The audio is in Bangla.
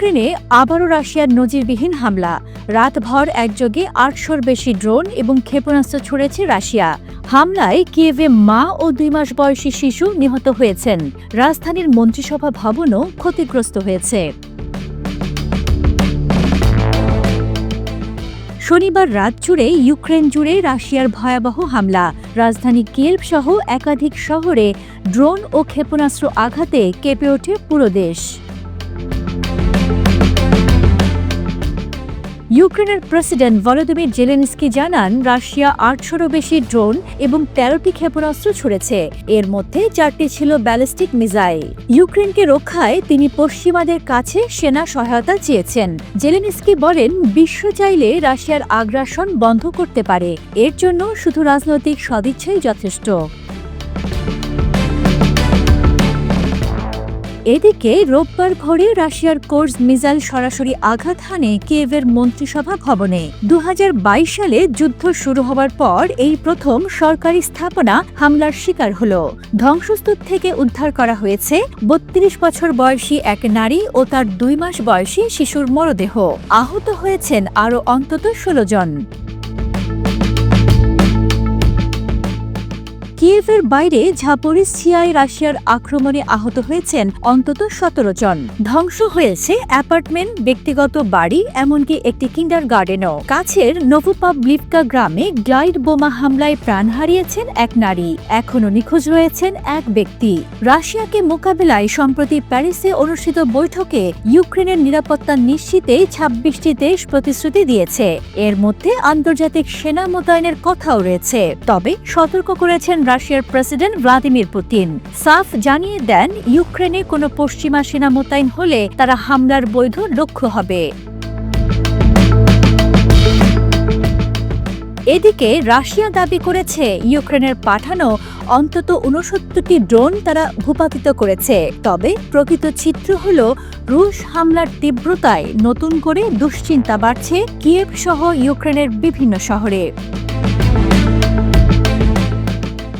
ইউক্রেনে আবারও রাশিয়ার নজিরবিহীন হামলা। রাতভর একযোগে আটশোর বেশি ড্রোন এবং ক্ষেপণাস্ত্র ছুড়েছে রাশিয়া। হামলায় কিয়েভে মা ও দুই মাস বয়সী শিশু নিহত হয়েছেন। রাজধানীর মন্ত্রিসভা ভবনও ক্ষতিগ্রস্ত হয়েছে। শনিবার রাত জুড়ে ইউক্রেন জুড়ে রাশিয়ার ভয়াবহ হামলা। রাজধানী কিয়েভ সহ একাধিক শহরে ড্রোন ও ক্ষেপণাস্ত্র আঘাতে কেঁপে ওঠে পুরো দেশ। ইউক্রেনের প্রেসিডেন্ট ভলোদিমির জেলেনস্কি জানান, রাশিয়া আটশোরও বেশি ড্রোন এবং তেরোটি ক্ষেপণাস্ত্র ছুড়েছে। এর মধ্যে চারটি ছিল ব্যালিস্টিক মিসাইল। ইউক্রেনকে রক্ষায় তিনি পশ্চিমাদের কাছে সেনা সহায়তা চেয়েছেন। জেলেনস্কি বলেন, বিশ্ব চাইলে রাশিয়ার আগ্রাসন বন্ধ করতে পারে। এর জন্য শুধু রাজনৈতিক সদিচ্ছাই যথেষ্ট। এদিকে রোববার ভোরে রাশিয়ার কোর্স মিসাইল সরাসরি আঘাত হানে কিয়েভের মন্ত্রিসভা ভবনে। দু হাজার বাইশ সালে যুদ্ধ শুরু হওয়ার পর এই প্রথম সরকারি স্থাপনা হামলার শিকার হল। ধ্বংসস্তূপ থেকে উদ্ধার করা হয়েছে বত্রিশ বছর বয়সী এক নারী ও তার দুই মাস বয়সী শিশুর মরদেহ। আহত হয়েছেন আরও অন্তত ষোলো জন। কিয়েভের বাইরে ঝাপরিসিয়ায় রাশিয়ার আক্রমণে আহত হয়েছেন অন্তত সতেরো জন। ধ্বংস হয়েছে অ্যাপার্টমেন্ট, ব্যক্তিগত বাড়ি, এমনকি একটি কিন্ডার গার্ডেনও। কাছের নভোপাবলিভকা গ্রামে গ্লাইড বোমা হামলায় প্রাণ হারিয়েছেন এক নারী। এখনও নিখোঁজ রয়েছেন এক ব্যক্তি। রাশিয়াকে মোকাবেলায় সম্প্রতি প্যারিসে অনুষ্ঠিত বৈঠকে ইউক্রেনের নিরাপত্তা নিশ্চিতে ছাব্বিশটি দেশ প্রতিশ্রুতি দিয়েছে। এর মধ্যে আন্তর্জাতিক সেনা মোতায়েনের কথাও রয়েছে। তবে সতর্ক করেছেন রাশিয়ার প্রেসিডেন্ট ভ্লাদিমির পুতিন। সাফ জানিয়ে দেন, ইউক্রেনে কোনো পশ্চিমা সেনা মোতায়েন হলে তারা হামলার বৈধ লক্ষ্য হবে। এদিকে রাশিয়া দাবি করেছে, ইউক্রেনের পাঠানো অন্তত উনসত্তরটি ড্রোন তারা ভূপাতিত করেছে। তবে প্রকৃত চিত্র হল, রুশ হামলার তীব্রতায় নতুন করে দুশ্চিন্তা বাড়ছে কিয়েভ সহ ইউক্রেনের বিভিন্ন শহরে।